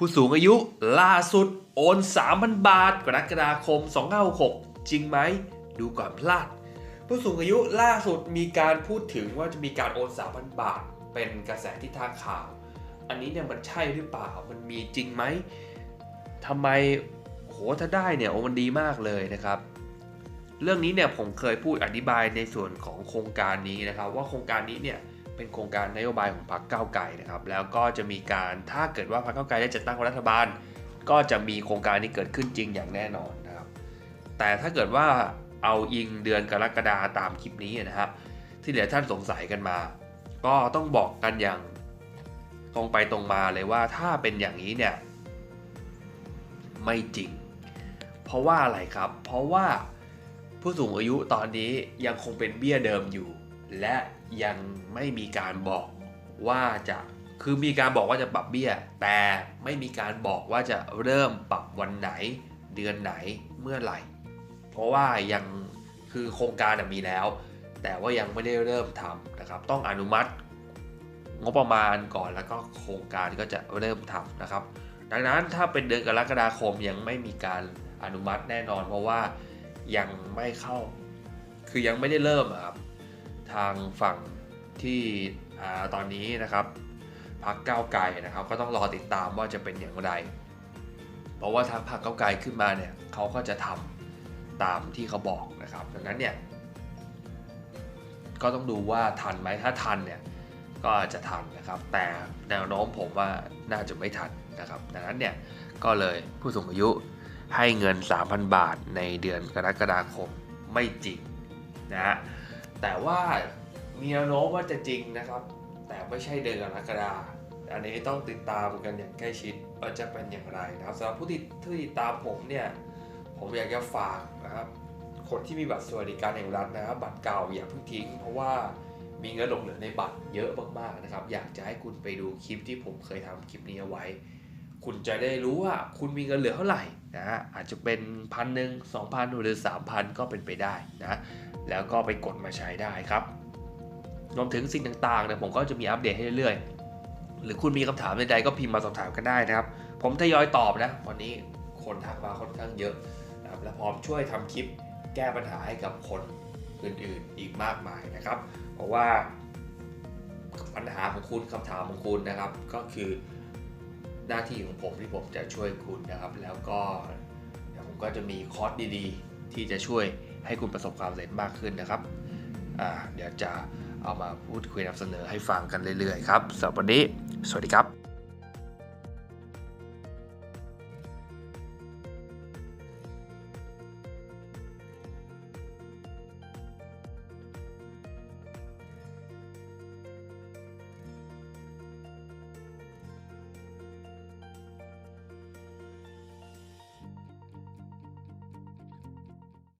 ผู้สูงอายุล่าสุดโอน 3,000 บาท กรกฎาคม 2566 จริงไหม ดูก่อนพลาด ผู้สูงอายุล่าสุดมีการพูดถึงว่าจะมีการโอน 3,000 บาท เป็นกระแสที่ทางข่าว อันนี้เนี่ยมันใช่หรือเปล่ามันมีจริงไหมทำไมโหถ้าได้เนี่ยโอ้มันดีมากเลยนะครับ เรื่องนี้เนี่ยผมเคยพูดอธิบายในส่วนของโครงการนี้นะครับ ว่าโครงการนี้เนี่ย เป็นโครงการนโยบายของพรรคก้าวไกลนะครับ แล้วก็จะมีการถ้าเกิดว่าพรรคก้าวไกลได้จัดตั้งรัฐบาล ก็จะมีโครงการนี้เกิดขึ้นจริงอย่างแน่นอนนะครับ แต่ถ้าเกิดว่าเอาอิงเดือนกรกฎาตามคลิปนี้นะครับที่เหลือท่านสงสัยกันมา ก็ต้องบอกกันอย่างตรงไปตรงมาเลยว่าถ้าเป็นอย่างนี้เนี่ยไม่จริง เพราะว่าอะไรครับ เพราะว่าผู้สูงอายุตอนนี้ยังคงเป็นเบี้ยเดิมอยู่ และ ยังไม่มีการบอกว่าจะคือมีการบอกว่าจะปรับเบี้ย แต่ไม่มีการบอกว่าจะเริ่มปรับวันไหน เดือนไหนเมื่อไหร่ เพราะว่ายังคือโครงการมีแล้ว แต่ว่ายังไม่ได้เริ่มทำนะครับ ต้องอนุมัติงบประมาณก่อนแล้วก็โครงการก็จะเริ่มทำนะครับ ดังนั้นถ้าเป็นเดือนกรกฎาคมยังไม่มีการอนุมัติแน่นอน เพราะว่ายังไม่เข้า คือยังไม่ได้เริ่มครับ ทางฝั่งที่อตอนนี้นะครับพักก้าวไกลนะครับ ก็ต้องรอติดตามว่าจะเป็นอย่างไร เพราะว่าทางพรรคก้าวไกลขึ้นมาเนี่ยเขาก็จะทำตามที่เขาบอกนะครับ ดังนั้นเนี่ยก็ต้องดูว่าทันไหมถ้าทันเนี่ยก็จจะทันนะครับ แต่แนวโน้มผมว่าน่าจะไม่ทันนะครับ ดังนั้นเนี่ยก็เลยผู้สูงอายุให้เงิน 3,000 บาทในเดือนกรกฎาคมไม่จริงนะฮะ แต่ว่ามีแนวโน้มว่าจะจริงนะครับ แต่ไม่ใช่เดือนกรกฎาอันนี้ต้องติดตามกันอย่างใกล้ชิดว่าจะเป็นอย่างไรนะครับสำหรับผู้ที่ติดตามผมเนี่ยผมอยากจะฝากนะครับคนที่มีบัตรสวัสดิการแห่งรัฐนะครับบัตรเก่าอย่าเพิ่งทิ้ง เพราะว่ามีเงินหลงเหลือในบัตรเยอะมากๆนะครับ อยากจะให้คุณไปดูคลิปที่ผมเคยทำคลิปนี้เอาไว้ คุณจะได้รู้ว่าคุณมีเงินเหลือเท่าไหร่นะอาจจะเป็นพันหนึ่งสองพันหรือสามพันก็เป็นไปได้นะ แล้วก็ไปกดมาใช้ได้ครับรวมถึงสิ่งต่างๆเนี่ยผมก็จะมีอัปเดตให้เรื่อยๆ หรือคุณมีคำถามใดๆก็พิมพ์มาสอบถามกันได้นะครับ ผมทยอยตอบนะ วันนี้คนทักมาค่อนข้างเยอะนะครับและพร้อมช่วยทำคลิปแก้ปัญหาให้กับคนอื่นๆอีกมากมายนะครับ เพราะว่าปัญหาของคุณคำถามของคุณนะครับ ก็คือหน้าที่ของผมที่ผมจะช่วยคุณนะครับ แล้วก็ผมก็จะมีคอร์สดีๆ ที่จะช่วย ให้คุณประสบความสำเร็จมากขึ้นนะครับอ่าเดี๋ยวจะเอามาพูดคุยนำเสนอให้ฟังกันเรื่อยๆครับสำหรับวันนี้ สวัสดีครับ